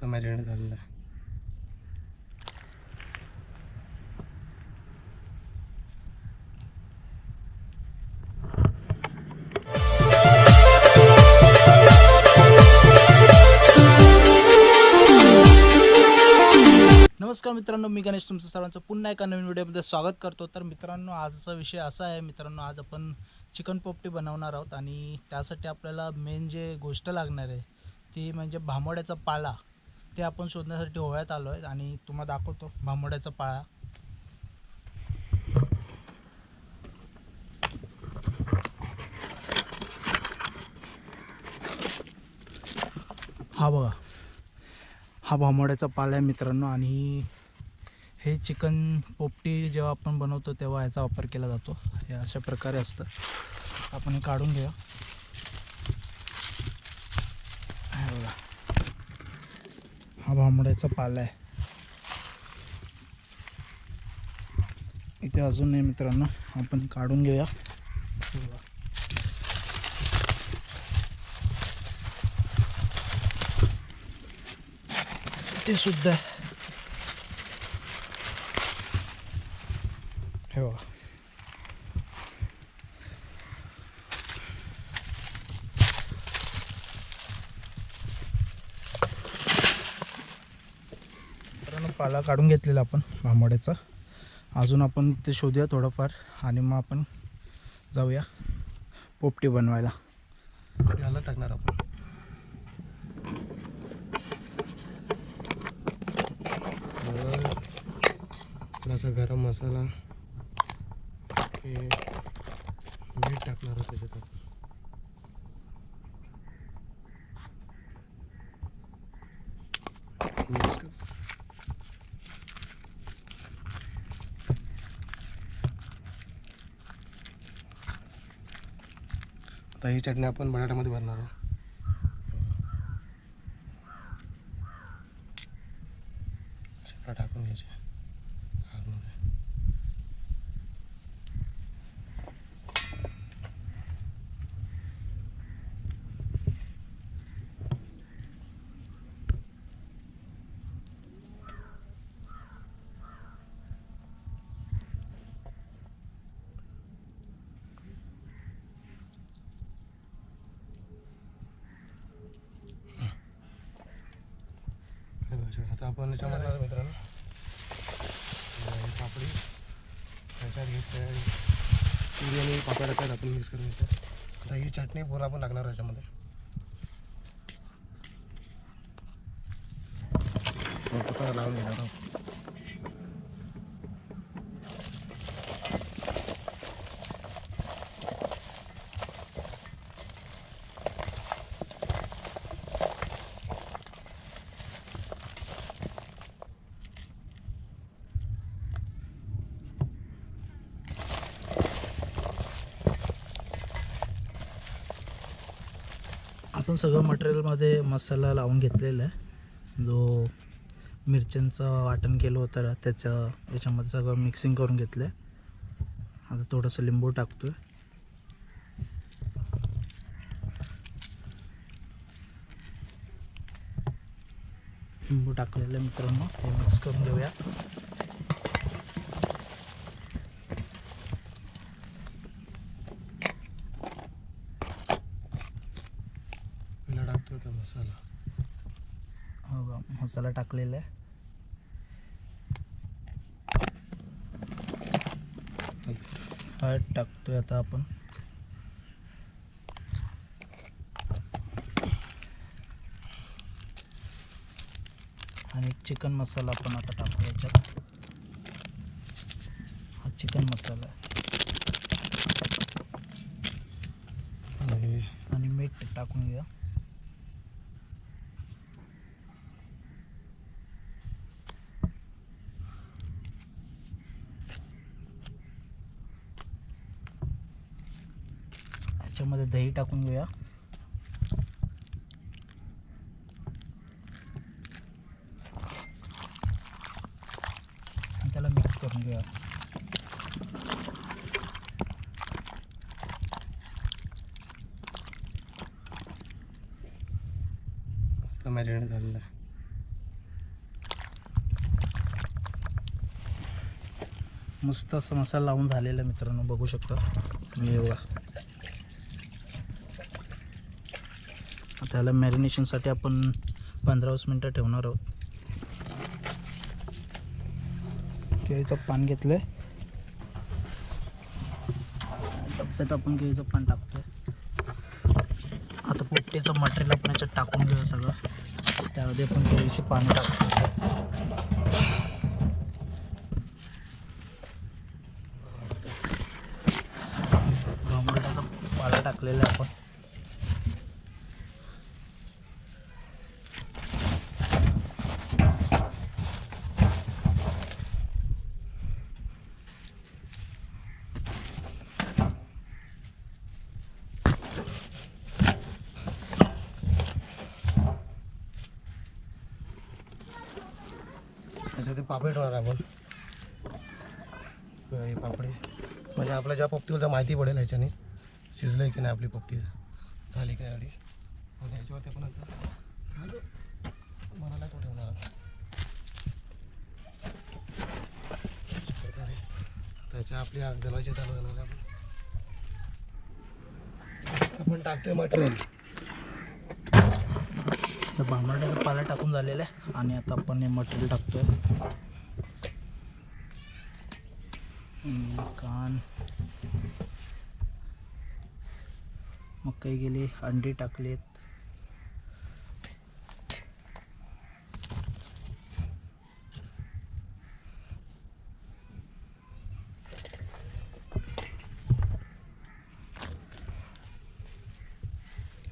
मस्त मॅरिनेट झालेलं आहे. नमस्कार मित्रांनो मी गणेश तुमचं सर्वांचं पुन्हा एका नवीन व्हिडिओमध्ये स्वागत करतो. तर मित्रांनो आजचा विषय असा आहे मित्रांनो आज आपण चिकन पोपटी बनवणार आहोत आणि त्यासाठी आपल्याला मेन जे गोष्ट लागणार आहे ती म्हणजे भांबोड्याचा पाला. ते आपण शोधण्यासाठी ओव्यात आलो आहे आणि तुम्हाला दाखवतो भांबोड्याचा पाळा. हा बघा. हा भांबोड्याचा पाला आहे मित्रांनो आणि हे चिकन पोपटी जेव्हा आपण बनवतो तेव्हा याचा वापर केला जातो. हे अशा प्रकारे असतं. आपण हे काढून घेऊया हे बघा हा भांबड्याचा पाला आहे. इथे अजून नाही मित्रांनो आपण काढून घेऊया. ते सुद्धा बघा हे बघा मित्रांनो पाला काढून घेतलेला आपण भांबड्याचा अजून आपण ते शोधूया थोडंफार आणि मग आपण जाऊया पोपटी बनवायला. याला टाकणार आपण. थोडासा गरम मसाला हे मीठ टाकणार होतं त्याच्यात. आपण go. आता ही चटणी आपण बटाट्यामध्ये भरणार आहोत. सर, आता आपण याच्यामध्ये मित्रांनो. पापडी. त्याच्यात घेतल्या पुरी आणि पापड टाकतात आपण मिक्स करून घेतो आता ही चटणी पूर्ण आपण आहे याच्यामध्ये. लावून घेणार आहोत. आपण सगळं मटेरियलमध्ये मसाला लावून घेतलेला आहे. जो मिरच्यांचं वाटण केलं होतं त्याच्या याच्यामध्ये सगळं मिक्सिंग करून घेतलं आहे. आता थोडंसं लिंबू टाकतो आहे लिंबू टाकलेलं आहे मित्रांनो हे मिक्स करून घेऊया पहिला टाकतो आता मसाला हो का मसाला टाकलेला आहे. हळद टाकतोय आता आपण. आणि चिकन मसाला आपण आता टाकू याच्यात. हा चिकन मसाला आहे. आणि आणि मीठ टाकून घ्या मध्ये दही टाकून घेऊया. त्याला मिक्स करून घेऊया. मॅरिनेट झालेला आहे. मस्त असं मसाला लावून झालेला मित्रांनो बघू शकतो. तुम्ही एवढा त्याला मॅरिनेशनसाठी आपण पंधरा वीस मिनटं ठेवणार आहोत. केळीचं पान घेतलं आहे डब्यात आपण केळीचं पान टाकतोय. आता पोट्टीचं मटेरियल आपण याच्यात टाकून घेऊ सगळं. त्यामध्ये आपण केळीची पानं टाकतो भांबरटाचा पाला टाकलेला आहे आपण. त्याच्यात आपण. हे पापडी. म्हणजे आपल्या ज्या पोपटीवर माहिती पडेल ह्याच्याने. शिजलं की नाही आपली पोपटी. झाली की नाही गाडी आणि ह्याच्यावरती आपण आता मनाला तो ठेवणार प्रकारे त्याच्या आपली आग जलायची चालू करणार आपण. आपण टाकतोय मटेरियल तर भांबरट्याचा पाला टाकून झालेला आहे. आणि आता आपण हे मटेरियल टाकतोय. कान. मग काही गेली अंडी टाकलेत.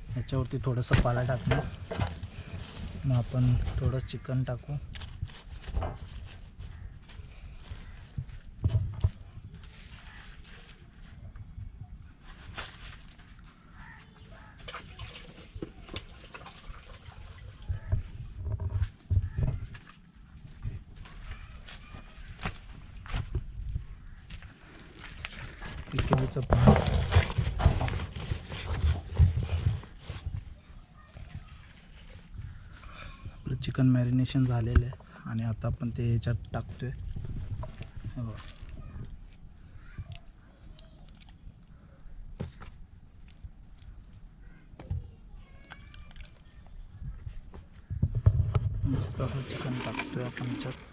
ह्याच्यावरती थोडंसं पाला टाकणार मग आपण थोडं चिकन टाकू. केळीचं पान आपलं चिकन मॅरिनेशन झालेलं आहे. आणि आता आपण ते ह्याच्यात टाकतोय. बघा. मस्त असं चिकन टाकतोय आपण ह्याच्यात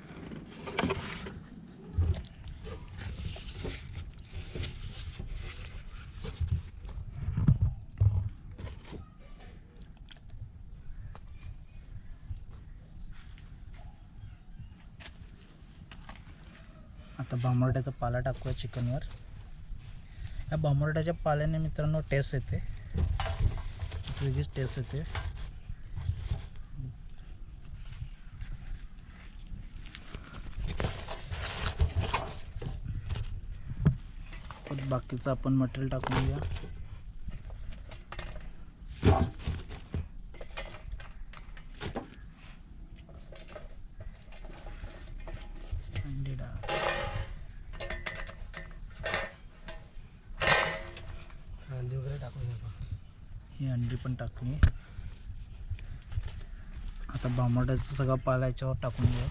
आता पाला टाकूया चिकनवर. या भांबरट्याच्या पाल्याने मित्रांनो टेस्ट येते. वेगळीच टेस्ट येते. बाकीचं आपण मटेरियल टाकून घ्या अंडी डाळ अंडी वगैरे टाकून घेतो ही अंडी पण टाकली आता बांबड्याचा सगळा पाला याच्यावर टाकून घेऊ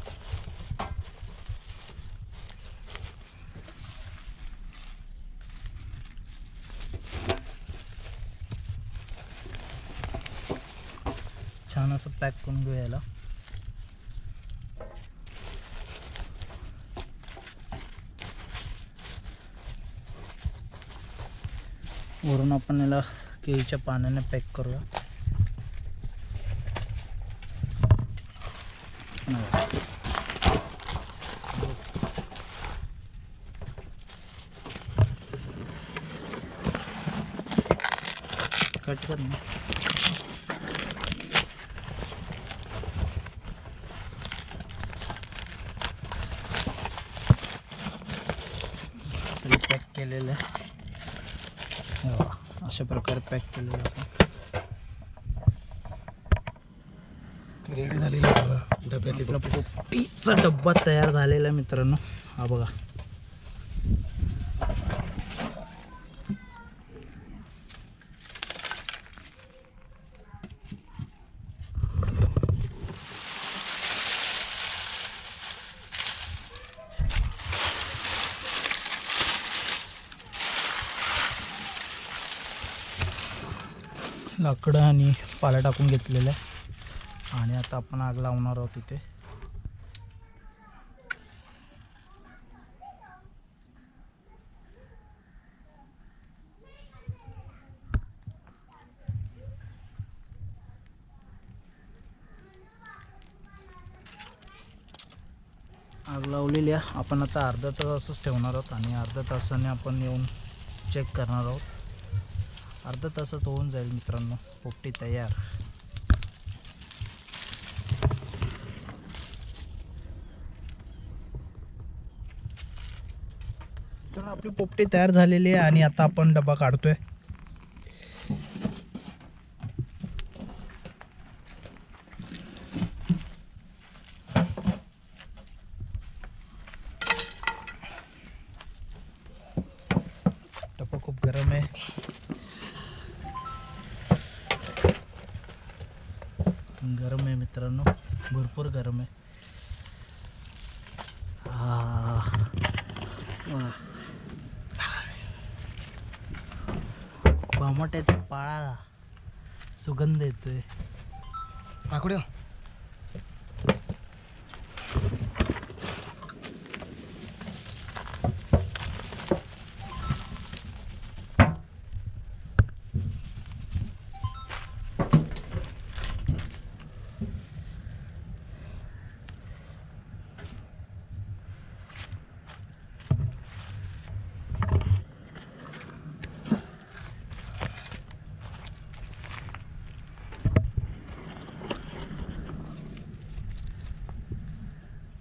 छान असं पॅक करून घेऊ याला. वरून आपण याला केळीच्या पानाने पॅक करूया. कट कर ना. पॅक केलेलं आहे. अशा प्रकारे पॅक केलेलं आपण रेडी झालेली बघा डब्यातली पोपटीचा डब्बा तयार झालेला आहे मित्रांनो. हा बघा. लाकडं आणि पाला टाकून घेतलेलं आहे आणि आता आपण आग लावणार आहोत इथे. आग लावलेली आहे. आपण आता अर्धा तास असंच ठेवणार आहोत आणि अर्धा तासाने आपण येऊन चेक करणार आहोत. अर्धा तासात होऊन जाईल मित्रांनो. पोपटी तयार. तर आपली पोपटी तयार झालेली आहे आणि आता आपण डबा काढतोय डबा खूप गरम आहे गरम आहे मित्रांनो भरपूर गरम आहे. आह. पाळा सुगंध येतोय. काकड्या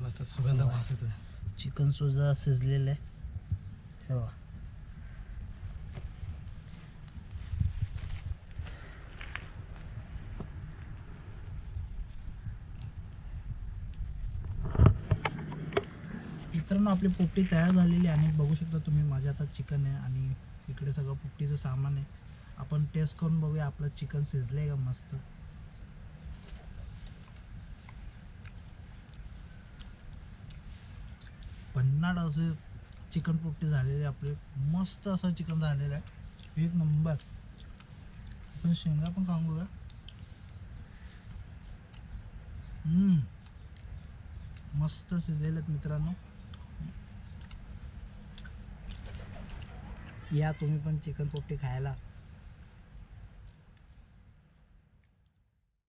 मस्त सुगंध चिकन सुद्धा शिजलेलं आहे. हे मित्रांनो आपली पोपटी तयार झालेली आहे आणि बघू शकता तुम्ही माझ्या हातात चिकन आहे आणि इकडे सगळं पोपटीचं सामान आहे. आपण टेस्ट करून बघूया आपलं चिकन शिजलंय का मस्त. जाड असे चिकन पोपटी झालेले आपले. मस्त असं चिकन झालेलं आहे. एक नंबर. आपण शेंगा पण खाऊन बघा हम्म. मस्त शिजलेले आहेत मित्रांनो. या तुम्ही पण चिकन पोपटी खायला.